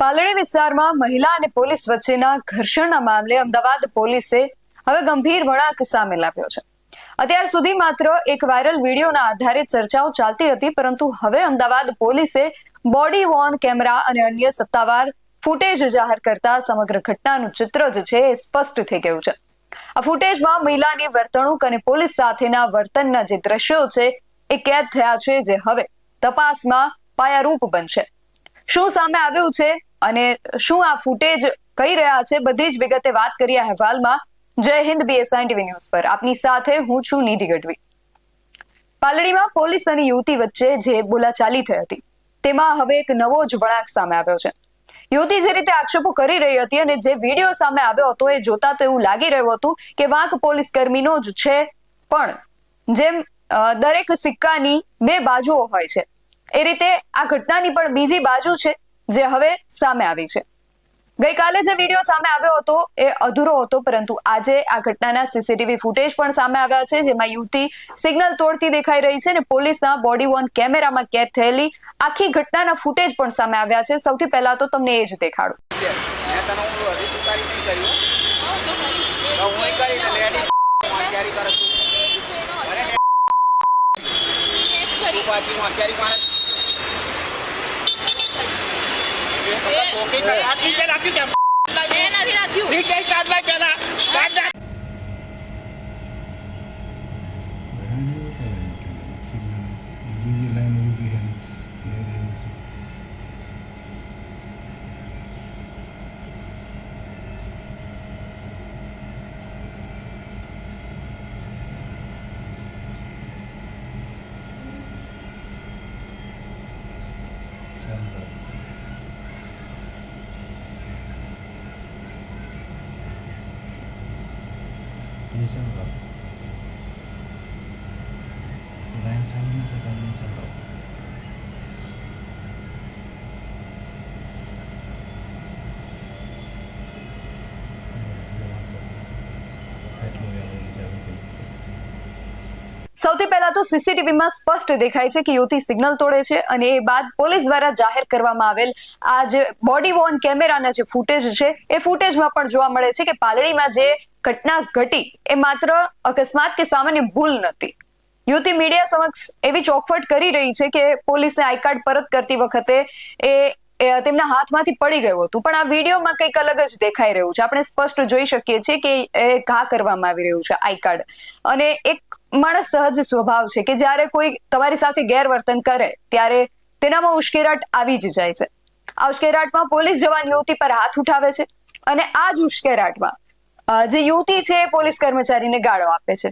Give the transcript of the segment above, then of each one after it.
પાલડી વિસ્તારમાં મહિલા અને પોલીસ વચ્ચેના ઘર્ષણના મામલે અમદાવાદ પોલીસે હવે ગંભીર વળાંક સામે લાવ્યો છે. અત્યાર સુધી માત્ર એક વાયરલ વિડીયોના આધારે ચર્ચાઓ ચાલતી હતી, પરંતુ હવે અમદાવાદ પોલીસે બોડી વોર્ન કેમેરા અને અન્ય સત્તાવાર ફૂટેજ જાહેર કરતા સમગ્ર ઘટનાનું ચિત્ર જ છે એ સ્પષ્ટ થઈ ગયું છે. આ ફૂટેજમાં મહિલાની વર્તણૂક અને પોલીસ સાથેના વર્તનના જે દ્રશ્યો છે એ કેદ થયા છે, જે હવે તપાસમાં પાયારૂપ બનશે. શું સામે આવ્યું છે? અને શું આ ફૂટેજ કહી રહ્યા છે? બધી જ વિગતે વાત કરી આ અહેવાલમાં. જય હિન્દ બીએસઆઈ ટીવી ન્યૂઝ પર. આપની સાથે હું છું નિધિ ગઢવી. પાલડીમાં પોલીસ અને યુવતી વચ્ચે જે બોલાચાલી થઈ હતી, તેમાં હવે એક નવો જ વળાંક સામે આવ્યો છે. યુવતી જે રીતે આક્ષેપો કરી રહી હતી અને જે વીડિયો સામે આવ્યો હતો, એ જોતા તો એવું લાગી રહ્યું હતું કે વાંક પોલીસ કર્મીનો જ છે. પણ જેમ દરેક સિક્કાની બે બાજુઓ હોય છે. એ રીતે આ ઘટનાની પણ બીજી બાજુ છે. જે હવે સામે આવી છે. ગઈકાલે જે વીડિયો સામે આવ્યો હતો એ અધૂરો હતો પરંતુ આજે આ ઘટનાના સીસીટીવી ફૂટેજ પણ સામે આવ્યા છે જેમાં યુવતી સિગ્નલ તોડતી દેખાઈ રહી છે અને પોલીસના બોડી વોર્ન કેમેરામાં કેદ થયેલી આખી ઘટનાના ફૂટેજ પણ સામે આવ્યા છે. સૌથી પહેલા તો તમને એ જ દેખાડું. પાછી હું હજી તું તારી નહીં કરી હો. તો હું ય કરી ને લેડી હોશિયારી કરે તું. અરે ને તું પાછી હોશિયારી મારે આ ટીચર રાખ્યું કેમ? ટીચર કાર્ડ લાય પહેલા. ચાલુ રાખ. લાઈન ચાલુ. એટલું એનું ચાલુ થઈ સૌથી પહેલા તો સીસીટીવીમાં સ્પષ્ટ દેખાય છે કે યુવતી સિગ્નલ તોડે છે અને એ બાદ પોલીસ દ્વારા જાહેર કરવામાં આવેલ આ જે બોડી વોર્ન કેમેરાના જે ફૂટેજ છે, એ ફૂટેજમાં પણ જોવા મળે છે કે પાલડીમાં જે ઘટના ઘટી એ માત્ર અકસ્માત કે સામાન્ય ભૂલ નથી. યુવતી મીડિયા સમક્ષ એવી ચોખવટ કરી રહી છે કે પોલીસે આઈ કાર્ડ પરત કરતી વખતે એ તેમના હાથમાંથી પડી ગયું હતું. પણ આ વિડીયોમાં કંઈક અલગ જ દેખાઈ રહ્યું છે. આપણે સ્પષ્ટ જોઈ શકીએ છીએ કે એ ઘા કરવામાં આવી રહ્યું છે, આઈ કાર્ડ. અને એક માણસ સહજ સ્વભાવ છે કે જ્યારે કોઈ તમારી સાથે ગેરવર્તન કરે, ત્યારે તેનામાં ઉશ્કેરાટ આવી જ જાય છે. આ ઉશ્કેરાટમાં પોલીસ જવાન યુવતી પર હાથ ઉઠાવે છે અને આ જ ઉશ્કેરાટમાં જે યુવતી છે પોલીસ કર્મચારીને ગાળો આપે છે.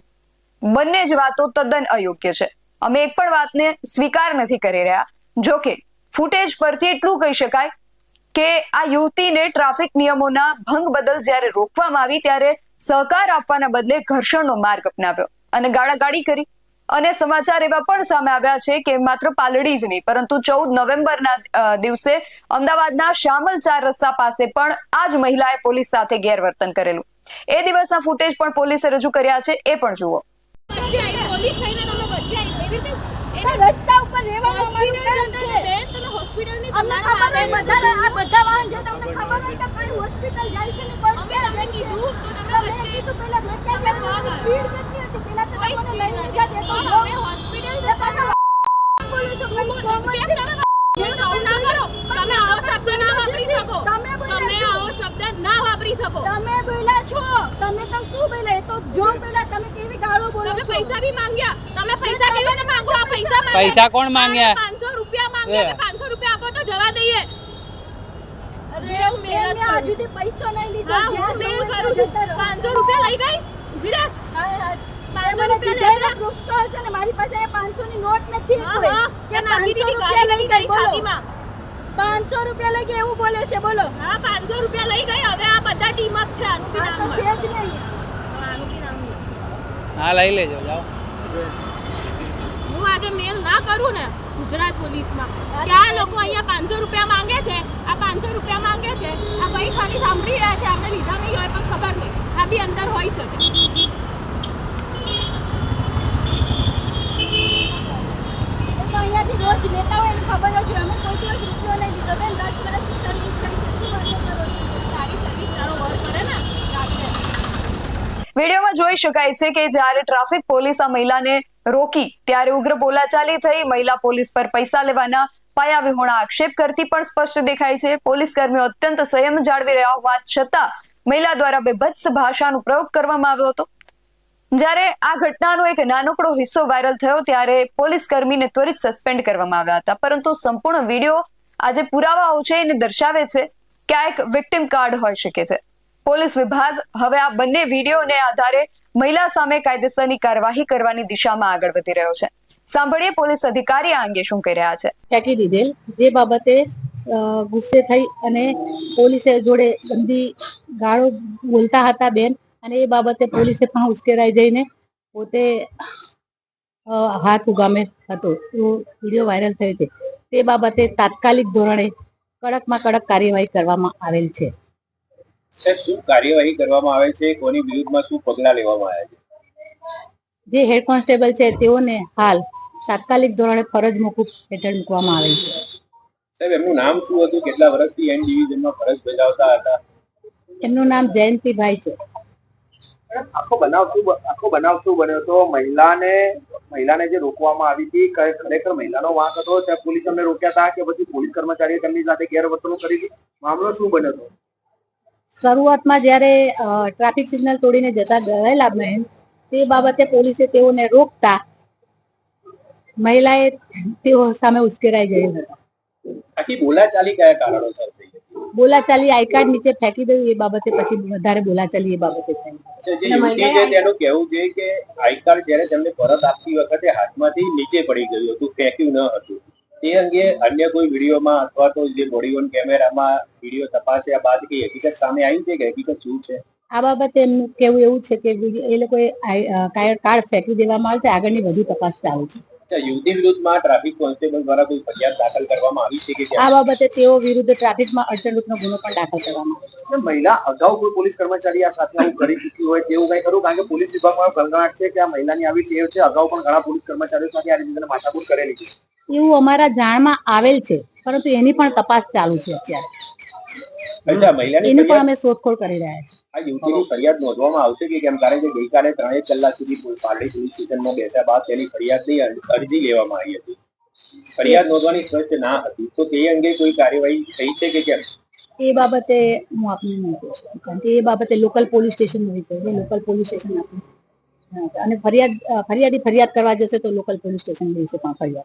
બંને જ વાતો તદ્દન અયોગ્ય છે. અમે એક પણ વાતને સ્વીકાર નથી કરી રહ્યા. જોકે ફૂટેજ પરથી એટલું કહી શકાય કે આ યુવતીને ટ્રાફિક નિયમોના ભંગ બદલ જ્યારે રોકવામાં આવી ત્યારે સહકાર આપવાના બદલે ઘર્ષણનો માર્ગ અપનાવ્યો અને ગાળાગાળી કરી. અને સમાચાર એવા પણ સામે આવ્યા છે કે માત્ર પાલડી જ નહીં, પરંતુ ચૌદ નવેમ્બરના દિવસે અમદાવાદના શામલ ચાર રસ્તા પાસે પણ આ જ મહિલાએ પોલીસ સાથે ગેરવર્તન કરેલું. એ દિવસના ફૂટેજ પણ પોલીસે રજૂ કર્યા છે એ પણ જુઓ. રસ્તા ઉપર રહેવાનું અમારું હોસ્પિટલ છે. બેન, તમે હોસ્પિટલની અમને ખબર હોય બધા આ બધા વાહન જો તમને ખબર હોય તો કઈ હોસ્પિટલ જાય છે ને કોઈ અમે તમને કીધું તો તમે તમે વચ્ચે કીધું પહેલા રોક્યા કેમ તમે સ્પીડ કેટલી હતી? પહેલા તો તમને લઈને ગયા તે તો અમે હોસ્પિટલ એટલે પાછા બોલો છો હું કોઈ બોલ- common બેન, sense તમે ના કરો. તમે આવો શબ્દ ના વાપરી શકો. તમે બોલ્યા તમે છો. આવો શબ્દ ના વાપરી શકો. તમે બોલ્યા છો તમે તો શું બોલ્યા તો જો પહેલા તમે કેવી ગાળો બોલો તમે છો પૈસા બી માંગ્યા. તમે પૈસા કેવી રીતે માંગો? આ પૈસા પૈસા કોણ માંગ્યા? 500 રૂપિયા માંગ્યા કે 500 રૂપિયા આપો તો જવા દઈએ. અરે મેં સુધી પૈસો નહીં લીધો હા, હું મેલ કરું છું. 500 રૂપિયા લઈ ગઈ? વિરા તો હશે ને મારી પાસે પાંચસો 500 ની નોટ નથી. કે કે નાખી 500 દીધી રૂપિયા ગાડી લઈ ગઈ છાતીમાં. 500 રૂપિયા લઈ ગયા એવું બોલે છે બોલો. હા, 500 રૂપિયા લઈ ગઈ. હવે આ બધા ટીમ અપ છે. આનું નામ છે જ નહીં. હા, લઈ લેજો જાઓ. હું આજે મેલ ના કરું ને ગુજરાત પોલીસમાં. ક્યાં લોકો અહીંયા પાંચસો રૂપિયા માંગે છે આ પાંચસો રૂપિયા માંગે છે આ ભાઈ ખાલી સાંભળી રહ્યા છે આપણે લીધા નહીં હોય પણ ખબર નહીં. આ બી અંદર હોઈ શકે. તો અહીંયાથી રોજ લેતા હોય એને ખબર જ હોય અમે કોઈ દિવસ રૂપિયો નહીં લીધો બેન દસ વર્ષથી સર્વિસ કરી વિડીયોમાં જોઈ શકાય છે કે જ્યારે ટ્રાફિક પોલીસ આ મહિલાને રોકી, ત્યારે ઉગ્ર બોલાચાલી થઈ. મહિલા પોલીસ પર પૈસા લેવાના પાયા વિહોણા આક્ષેપ કરતી પણ સ્પષ્ટ દેખાય છે. પોલીસ કર્મીઓ અત્યંત સંયમ જાળવી રહ્યા હોવા છતાં મહિલા દ્વારા બેભત્સ ભાષાનો પ્રયોગ કરવામાં આવ્યો હતો. જ્યારે આ ઘટનાનો એક નાનકડો હિસ્સો વાયરલ થયો, ત્યારે પોલીસ કર્મીને ત્વરિત સસ્પેન્ડ કરવામાં આવ્યા હતા. પરંતુ સંપૂર્ણ વીડિયો આજે પુરાવાઓ છે એને દર્શાવે છે કે આ એક વિક્ટિમ કાર્ડ હોઈ શકે છે. પોલીસ વિભાગ હવે આ બંને વિડીયોને આધારે મહિલા સામે કાયદેસરની કાર્યવાહી કરવાની દિશામાં આગળ વધી રહ્યો છે. સાંભળીએ પોલીસ અધિકારી આ અંગે શું કહી રહ્યા છે. ફેંકી દીધેલ. જે બાબતે ગુસ્સે થઈ અને પોલીસે જોડે ગંદી ગાળો બોલતા હતા બેન અને એ બાબતે પોલીસે પણ ઉશ્કેરાઈ જઈને પોતે હાથ ઉગામે હતો. તો વીડિયો વાયરલ થયો છે. તે બાબતે તાત્કાલિક ધોરણે કડકમાં કડક કાર્યવાહી કરવામાં આવેલ છે. સાહેબ શું કાર્યવાહી કરવામાં આવે છે? કોની વિરુદ્ધમાં શું પગલાં લેવામાં આવ્યા છે? જે હેડ કોન્સ્ટેબલ છે તેઓને હાલ તાત્કાલિક ધોરણે ફરજ મૂકવું હેઠળ મૂકવામાં આવે છે. સાહેબ એમનું નામ શું હતું? કેટલા વર્ષથી એન ડિવિઝનમાં ફરજ બજાવતા હતા? એમનું નામ જયંતિભાઈ છે. આખો બનાવ શું આખો બનાવ શું બન્યો? તો મહિલાને મહિલાને જે રોકવામાં આવી હતી ખરેખર મહિલાનો વાંક હતો ત્યાં પોલીસ અમને રોક્યા હતા કે પછી પોલીસ કર્મચારીએ તેમની સાથે ગેરવર્તણૂક કરી હતી? મામલો શું બન્યો હતો? શરૂઆતમાં જ્યારે ટ્રાફિક સિગ્નલ તોડીને જતા ગયેલા બહેન તે બાબતે પોલીસે તેઓને રોકતા મહિલાએ તેઓ સામે ઉશ્કેરાઈ ગયેલ હતા. આખી બોલાચાલી કયા કારણોસર થઈ બોલાચાલી આઈ કાર્ડ નીચે ફેંકી દઉં એ બાબતે પછી વધારે બોલાચાલી એ બાબતે તેનું કહેવું છે કે આઈ કાર્ડ જ્યારે તેમને પરત આપતી વખતે હાથમાંથી નીચે પડી ગયું હતું ફેંક્યું ન હતું. તે અંગે અન્ય કોઈ વિડીયોમાં અથવા તો જે બોડી ઓન કેમેરામાં વીડિયો તપાસ્યા બાદ કે હકીકત સામે આવી છે કે હકીકત શું છે? આ બાબતે એમનું કેવું એવું છે કે એ લોકોએ કાર્ડ ફેંકી દેવામાં આવે છે. આગળની વધુ તપાસ ચાલુ છે. યુવતી વિરુદ્ધમાં ટ્રાફિક કોન્સ્ટેબલ દ્વારા કોઈ ફરિયાદ દાખલ કરવામાં આવી છે કે આ બાબતે તેઓ વિરુદ્ધ ટ્રાફિકમાં અડચણરૂપનો ગુનો પણ દાખલ કરવામાં આવ્યો છે. મહિલા અગાઉ કોઈ પોલીસ કર્મચારી આ સાથે આવું કરી ચૂકી હોય તેવું કઈ ખરું? કારણ કે પોલીસ વિભાગમાં ગણગણાટ છે કે આ મહિલાની આવી ટેવ છે અગાઉ પણ ઘણા પોલીસ કર્મચારીઓ સાથે આ રીતે માથાકૂટ કરેલી છે. એવું અમારા જાણમાં આવેલ છે પરંતુ એની પણ તપાસ ચાલુ છે અત્યારે. અચ્છા મહિલાની એની પણ અમે શોધખોળ કરી રહ્યા છીએ. આ યુવતીની ફરિયાદ નોંધવામાં આવશે કે કેમ? કારણ કે ગઈકાલે ત્રણેક કલાક સુધી પાલડી પોલીસ સ્ટેશનમાં બેસ્યા બાદ તેની ફરિયાદની અર- અરજી લેવામાં આવી હતી. ફરિયાદ નોંધવાની સ્પષ્ટ ના હતી. તો તે અંગે કોઈ કાર્યવાહી થઈ છે કે કેમ? એ બાબતે હું આપને નહીં કહી કારણ કે એ બાબતે લોકલ પોલીસ સ્ટેશન હોય છે. લોકલ પોલીસ સ્ટેશન આપણે હા, અને ફરિયાદ ફરિયાદી ફરિયાદ કરવા જશે તો લોકલ પોલીસ સ્ટેશન લેશે પણ ફરિયાદ.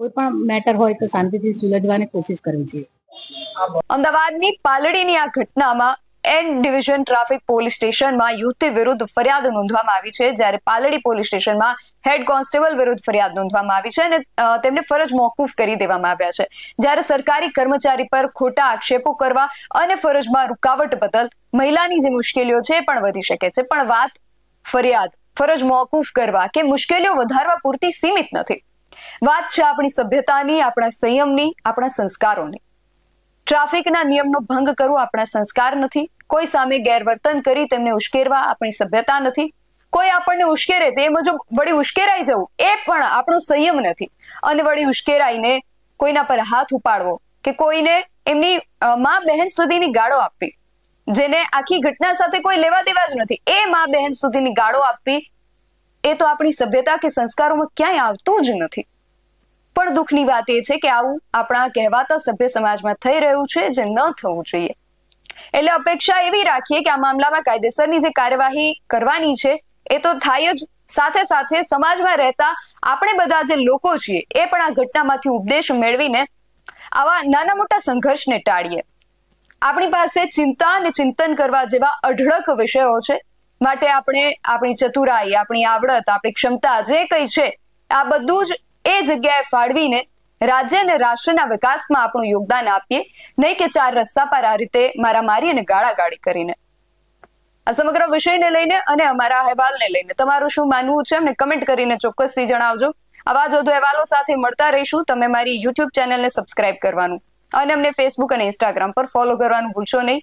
કોઈ પણ મેટર હોય તો શાંતિથી સુલઝવાની કોશિશ કરવી જોઈએ અમદાવાદની પાલડીની આ ઘટનામાં એન ડિવિઝન ટ્રાફિક પોલીસ સ્ટેશનમાં યુવતી વિરુદ્ધ ફરિયાદ નોંધવામાં આવી છે, જ્યારે પાલડી પોલીસ સ્ટેશનમાં હેડ કોન્સ્ટેબલ વિરુદ્ધ ફરિયાદ નોંધવામાં આવી છે અને તેમને ફરજ મોકૂફ કરી દેવામાં આવ્યા છે. જ્યારે સરકારી કર્મચારી પર ખોટા આક્ષેપો કરવા અને ફરજમાં રૂકાવટ બદલ મહિલાની જે મુશ્કેલીઓ છે એ પણ વધી શકે છે. પણ વાત ફરિયાદ, ફરજ મોકૂફ કરવા કે મુશ્કેલીઓ વધારવા પૂરતી સીમિત નથી. વાત છે આપણી સભ્યતાની, આપણા સંયમની, આપણા સંસ્કારોની. ટ્રાફિકના નિયમનો ભંગ કરવો આપણા સંસ્કાર નથી. કોઈ સામે ગેરવર્તન કરી તેમને ઉશ્કેરવા આપણી સભ્યતા નથી. કોઈ આપણને ઉશ્કેરે તે મુજબ વળી ઉશ્કેરાઈ જવું એ પણ આપણો સંયમ નથી. અને વળી ઉશ્કેરાઈને કોઈના પર હાથ ઉપાડવો કે કોઈને એમની મા બહેન સુધીની ગાળો આપવી. જેને આખી ઘટના સાથે કોઈ લેવા દેવા જ નથી. એ મા બહેન સુધીની ગાળો આપવી એ તો આપણી સભ્યતા કે સંસ્કારોમાં ક્યાંય આવતું જ નથી. પણ દુઃખની વાત એ છે કે આવું આપણા કહેવાતા સભ્ય સમાજમાં થઈ રહ્યું છે જે ન થવું જોઈએ. એટલે અપેક્ષા એવી રાખીએ કે આ મામલામાં કાયદેસરની જે કાર્યવાહી કરવાની છે, એ તો થાય જ. સાથે સાથે સમાજમાં રહેતા આપણે બધા જે લોકો છીએ, એ પણ આ ઘટનામાંથી ઉપદેશ મેળવીને આવા નાના મોટા સંઘર્ષને ટાળીએ. આપણી પાસે ચિંતા અને ચિંતન કરવા જેવા અઢળક વિષયો છે માટે આપણે આપણી ચતુરાઈ, આપણી આવડત, આપણી ક્ષમતા જે કંઈ છે, આ બધું જ એ જગ્યાએ ફાળવીને રાજ્ય અને રાષ્ટ્રના વિકાસમાં આપણું યોગદાન આપીએ. નહીં કે ચાર રસ્તા પર આ રીતે મારામારી અને ગાળાગાળી કરીને. આ સમગ્ર વિષયને લઈને અને અમારા અહેવાલને લઈને. તમારું શું માનવું છે? અમને કમેન્ટ કરીને ચોક્કસથી જણાવજો. આવા જ વધુ અહેવાલો સાથે મળતા રહીશું. તમે મારી યુટ્યુબ ચેનલને સબસ્ક્રાઇબ કરવાનું. અને અમને ફેસબુક અને ઇન્સ્ટાગ્રામ પર ફોલો કરવાનું ભૂલશો નહીં.